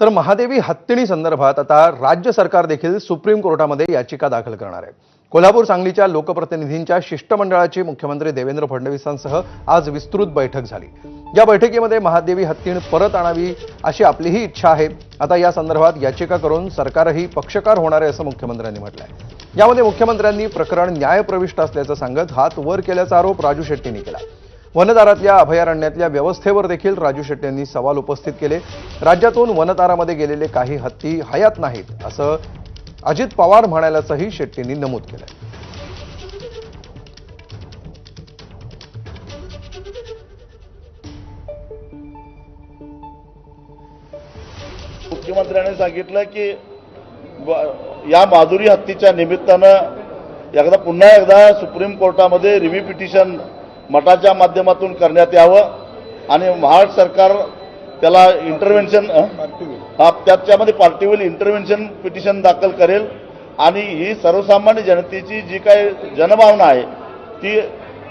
तर महादेवी हत्तीणी संदर्भात आता राज्य सरकार देखील सुप्रीम कोर्टामध्ये याचिका दाखल करणार आहे. कोल्हापूर सांगलीच्या लोकप्रतिनिधींच्या शिष्टमंडळाची मुख्यमंत्री देवेंद्र फडणवीसांसह आज विस्तृत बैठक झाली. या बैठकीमध्ये महादेवी हत्तीण परत आणावी अशी आपलीही इच्छा आहे. आता या संदर्भात याचिका करून सरकारही पक्षकार होणार आहे असं मुख्यमंत्र्यांनी म्हटलं आहे यामध्ये मुख्यमंत्र्यांनी प्रकरण न्यायप्रविष्ट असल्याचं सांगत हात वर केल्याचा आरोप राजू शेट्टींनी केला. वनदारातल्या अभयारण्यातल्या व्यवस्थेवर देखील राजू शेट्टी यांनी सवाल उपस्थित केले. राज्यातून वनतारामध्ये गेलेले काही हत्ती हयात नाहीत असं अजित पवार म्हणाल्याचंही शेट्टींनी नमूद केलं मुख्यमंत्र्यांनी सांगितलं की या माधुरी हत्तीच्या निमित्तानं एकदा पुन्हा एकदा सुप्रीम कोर्टामध्ये रिव्ह्यू पिटिशन मठाच्या माध्यमातून करण्यात यावं आणि महाराष्ट्र सरकार त्याला इंटरव्हेन्शन हा त्याच्यामध्ये पार्टीवेल इंटरव्हेन्शन पिटिशन दाखल करेल. आणि ही सर्वसामान्य जनतेची जी काही जनभावना आहे ती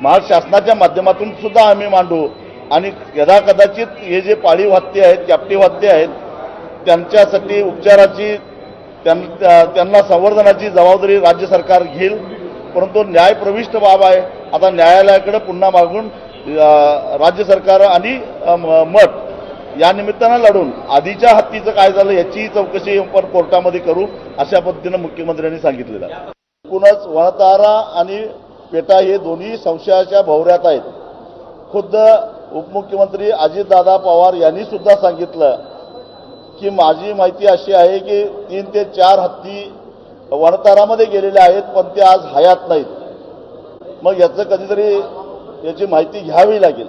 महाराष्ट्र शासनाच्या माध्यमातून सुद्धा आम्ही मांडू. आणि यदा कदाचित हे जे पाळीव हत्ती आहेत कॅप्टिव्ह हत्ती आहेत त्यांच्यासाठी उपचाराची त्यां- त्या- त्यांना संवर्धनाची जबाबदारी राज्य सरकार घेईल. परंतु न्यायप्रविष्ट बाब आहे. आता न्यायालयाकडे पुन्हा मागून राज्य सरकार आणि म- मठ या निमित्तानं लढून आधीच्या हत्तीचं काय झालं याची चौकशी आपण कोर्टामध्ये करू अशा पद्धतीनं मुख्यमंत्र्यांनी सांगितलेलं आहे. एकूणच वनतारा आणि पेटा हे दोन्ही संशयाच्या भोवऱ्यात आहेत. खुद्द उपमुख्यमंत्री अजितदादा पवार यांनी सुद्धा सांगितलं की माझी माहिती अशी आहे की तीन ते चार हत्ती वनतारामध्ये गेलेले आहेत पण ते आज हयात नाहीत. मग याचं कधीतरी याची माहिती घ्यावी लागेल.